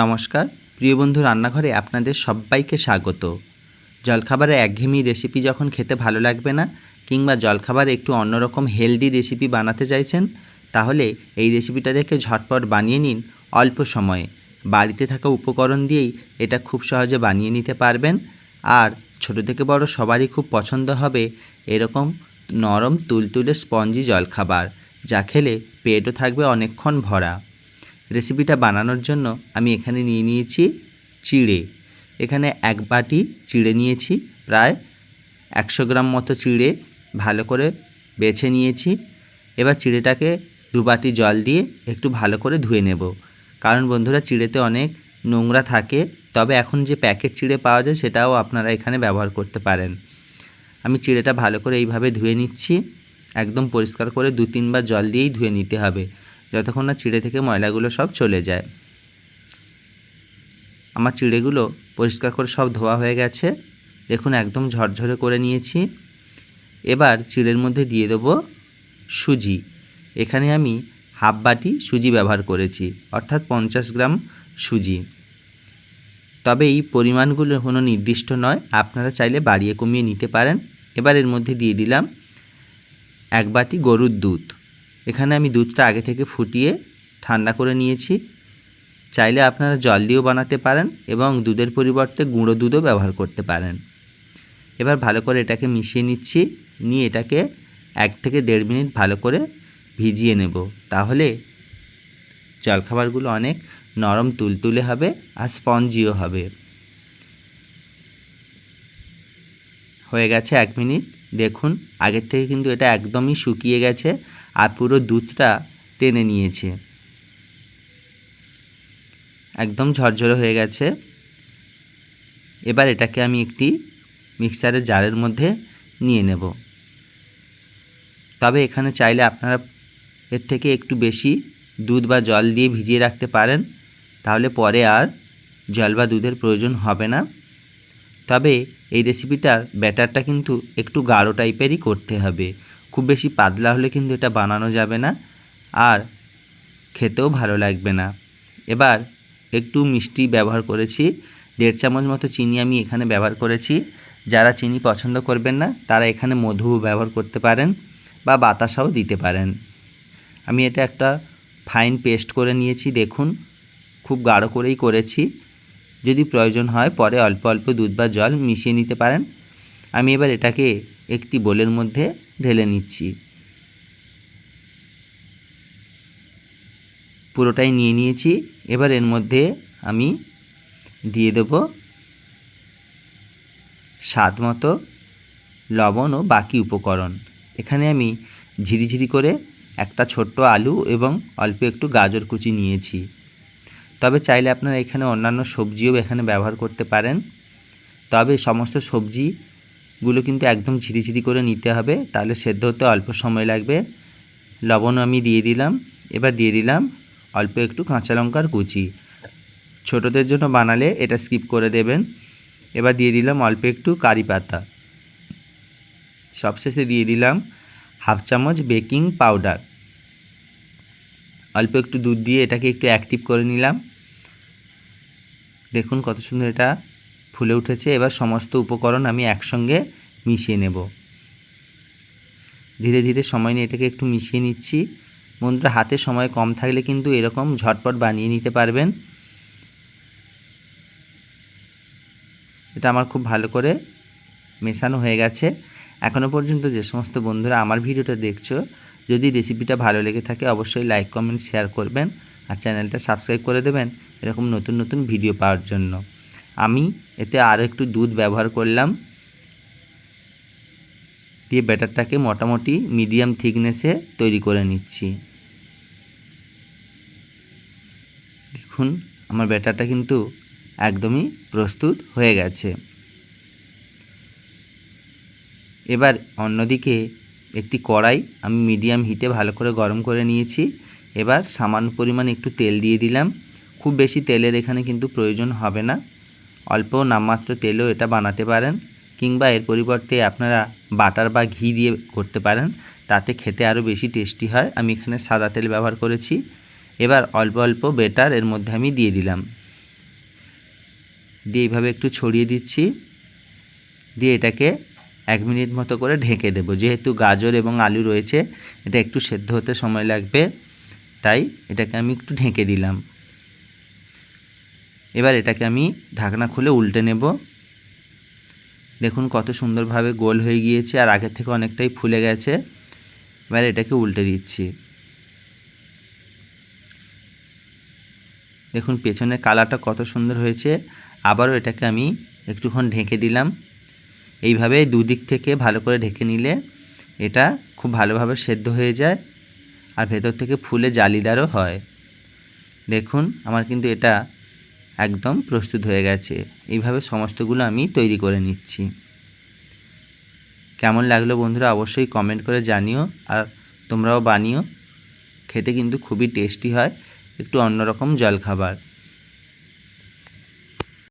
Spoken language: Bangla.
নমস্কার। প্রিয় বন্ধু, রান্নাঘরে আপনাদের সবাইকে স্বাগত। জলখাবারে একঘেয়েমি রেসিপি যখন খেতে ভালো লাগবে না, কিংবা জলখাবারে একটু অন্যরকম হেলদি রেসিপি বানাতে চাইছেন, তাহলে এই রেসিপিটা দেখে ঝটপট বানিয়ে নিন অল্প সময়ে। বাড়িতে থাকা উপকরণ দিয়েই এটা খুব সহজে বানিয়ে নিতে পারবেন। আর ছোট থেকে বড় সবারই খুব পছন্দ হবে এরকম নরম তুলতুলে স্পঞ্জি জলখাবার, যা খেলে পেটও থাকবে অনেকক্ষণ ভরা। রেসিপিটা বানানোর জন্য আমি এখানে নিয়ে নিয়েছি চিড়ে। এখানে এক বাটি চিড়ে নিয়েছি, প্রায় একশো গ্রাম মতো চিড়ে ভালো করে বেছে নিয়েছি। এবার চিড়েটাকে দু বাটি জল দিয়ে একটু ভালো করে ধুয়ে নেব। কারণ বন্ধুরা, চিড়েতে অনেক নোংরা থাকে, তবে এখন যে প্যাকেট চিড়ে পাওয়া যায়, সেটাও আপনারা এখানে ব্যবহার করতে পারেন। আমি চিড়েটা ভালো করে এইভাবে ধুয়ে নিচ্ছি। একদম পরিষ্কার করে দু তিনবার জল দিয়েই ধুয়ে নিতে হবে। যতক্ষণ না চিড়ে থেকে ময়লাগুলো সব চলে যায়। আমার চিড়েগুলো পরিষ্কার করে সব ধোয়া হয়ে গেছে। দেখুন, একদম ঝরঝরে করে নিয়েছি। এবার চিড়ের মধ্যে দিয়ে দেবো সুজি। এখানে আমি হাফ বাটি সুজি ব্যবহার করেছি, অর্থাৎ পঞ্চাশ গ্রাম সুজি। তবে এই পরিমাণগুলো কোনো নির্দিষ্ট নয়, আপনারা চাইলে বাড়িয়ে কমিয়ে নিতে পারেন। এবার এর মধ্যে দিয়ে দিলাম এক বাটি গরুর দুধ। এখানে আমি দুধটা আগে থেকে ফুটিয়ে ঠান্ডা করে নিয়েছি। চাইলে আপনারা জল দিয়েও বানাতে পারেন এবং দুধের পরিবর্তে গুঁড়ো দুধও ব্যবহার করতে পারেন। এবার ভালো করে এটাকে মিশিয়ে নিচ্ছি। নিয়ে এটাকে এক থেকে দেড় মিনিট ভালো করে ভিজিয়ে নেব। তাহলে জলখাবারগুলো অনেক নরম তুলতুলে হবে আর স্পঞ্জিও হবে। হয়ে গেছে এক মিনিট। দেখুন, আগের থেকে কিন্তু এটা একদমই শুকিয়ে গেছে আর পুরো দুধটা টেনে নিয়েছে। একদম ঝরঝরে হয়ে গেছে। এবার এটাকে আমি একটি মিক্সারের জারের মধ্যে নিয়ে নেব। তবে এখানে চাইলে আপনারা এর থেকে একটু বেশি দুধ বা জল দিয়ে ভিজিয়ে রাখতে পারেন, তাহলে পরে আর জল বা দুধের প্রয়োজন হবে না। তবে এই রেসিপিটার ব্যাটারটা কিন্তু একটু গাঢ় টাইপেরই করতে হবে। খুব বেশি পাতলা হলে কিন্তু এটা বানানো যাবে না আর খেতেও ভালো লাগবে না। এবার একটু মিষ্টি ব্যবহার করেছি। দেড় চামচ মতো চিনি আমি এখানে ব্যবহার করেছি। যারা চিনি পছন্দ করবেন না, তারা এখানে মধু ব্যবহার করতে পারেন বা বাতাসাও দিতে পারেন। আমি এটা একটা ফাইন পেস্ট করে নিয়েছি, দেখুন। খুব গাঢ় করেই করেছি। যদি প্রয়োজন হয়, পরে অল্প অল্প দুধ বা জল মিশিয়ে নিতে পারেন। আমি এবার এটাকে একটি বোলের মধ্যে ঢেলে নিচ্ছি। পুরোটাই নিয়ে নিয়েছি। এবার এর মধ্যে আমি দিয়ে দেব স্বাদ মতো লবণ ও বাকি উপকরণ। এখানে আমি ঝিরিঝিরি করে একটা ছোট্ট আলু এবং অল্প একটু গাজর কুচি নিয়েছি। তবে চাইলে আপনারা এখানে অন্যান্য সবজিও এখানে ব্যবহার করতে পারেন। তবে সমস্ত সবজিগুলো কিন্তু একদম ঝিরিঝিরি করে নিতে হবে। তাহলে সেদ্ধ হতে অল্প সময় লাগবে। লবণ আমি দিয়ে দিলাম। এবার দিয়ে দিলাম অল্প একটু কাঁচা লঙ্কার কুচি। ছোটোদের জন্য বানালে এটা স্কিপ করে দেবেন। এবার দিয়ে দিলাম অল্প একটু কারি পাতা। সবশেষে দিয়ে দিলাম হাফ চামচ বেকিং পাউডার। অল্প একটু দুধ দিয়ে এটাকে একটু অ্যাক্টিভ করে নিলাম। দেখুন কত সুন্দর এটা ফুলে উঠেছে। এবার সমস্ত উপকরণ আমি একসঙ্গে মিশিয়ে নেব। ধীরে ধীরে সময় নিয়ে এটাকে একটু মিশিয়ে নিচ্ছি। বন্ধুরা, হাতে সময় কম থাকলে কিন্তু এরকম ঝটপট বানিয়ে নিতে পারবেন। এটা আমার খুব ভালো করে মেশানো হয়ে গেছে। এখনও পর্যন্ত যে সমস্ত বন্ধুরা আমার ভিডিওটা দেখছ, যদি রেসিপিটা ভালো লেগে থাকে, অবশ্যই লাইক কমেন্ট শেয়ার করবেন। আর চ্যানেলটা সাবস্ক্রাইব করে দেবেন এরকম নতুন নতুন ভিডিও পাওয়ার জন্য। আমি এতে আরও একটু দুধ ব্যবহার করলাম। দিয়ে ব্যাটারটাকে মোটামুটি মিডিয়াম থিকনেসে তৈরি করে নিচ্ছি। দেখুন, আমার ব্যাটারটা কিন্তু একদমই প্রস্তুত হয়ে গেছে। এবার অন্যদিকে একটি কড়াই আমি মিডিয়াম হিটে ভালো করে গরম করে নিয়েছি। এবার সামান্য পরিমাণ একটু তেল দিয়ে দিলাম। খুব বেশি তেলের এখানে কিন্তু প্রয়োজন হবে না। অল্প নামমাত্র তেলেও এটা বানাতে পারেন কিংবা এর পরিবর্তে আপনারা বাটার বা ঘি দিয়ে করতে পারেন, তাতে খেতে আরও বেশি টেস্টি হয়। আমি এখানে সাদা তেল ব্যবহার করেছি। এবার অল্প অল্প বেটার এর মধ্যে আমি দিয়ে দিলাম। দিয়ে এইভাবে একটু ছড়িয়ে দিচ্ছি। দিয়ে এটাকে এক মিনিট মতো করে ঢেকে দেব। যেহেতু গাজর এবং আলু রয়েছে, এটা একটু সেদ্ধ হতে সময় লাগবে। তাই এটাকে আমি একটু ঢেকে দিলাম। এবার এটাকে আমি ঢাকনা খুলে উল্টে নেব। দেখুন কত সুন্দরভাবে গোল হয়ে গিয়েছে আর আগের থেকে অনেকটাই ফুলে গেছে। এবার এটাকে উল্টে দিচ্ছি। দেখুন পেছনের কালারটা কত সুন্দর হয়েছে। আবারও এটাকে আমি একটুক্ষণ ঢেকে দিলাম। এইভাবে দুদিক থেকে ভালো করে ঢেকে নিলে এটা খুব ভালোভাবে সেদ্ধ হয়ে যায়। আর ভেতর থেকে ফুলে জালিদারও হয়। দেখুন, আমার কিন্তু এটা একদম প্রস্তুত হয়ে গেছে। এইভাবে সমস্তগুলো আমি তৈরি করে নিচ্ছি। কেমন লাগল বন্ধুরা অবশ্যই কমেন্ট করে জানিও আর তোমরাও বানিও। খেতে কিন্তু খুবই টেস্টি হয়। একটু অন্যরকম জলখাবার।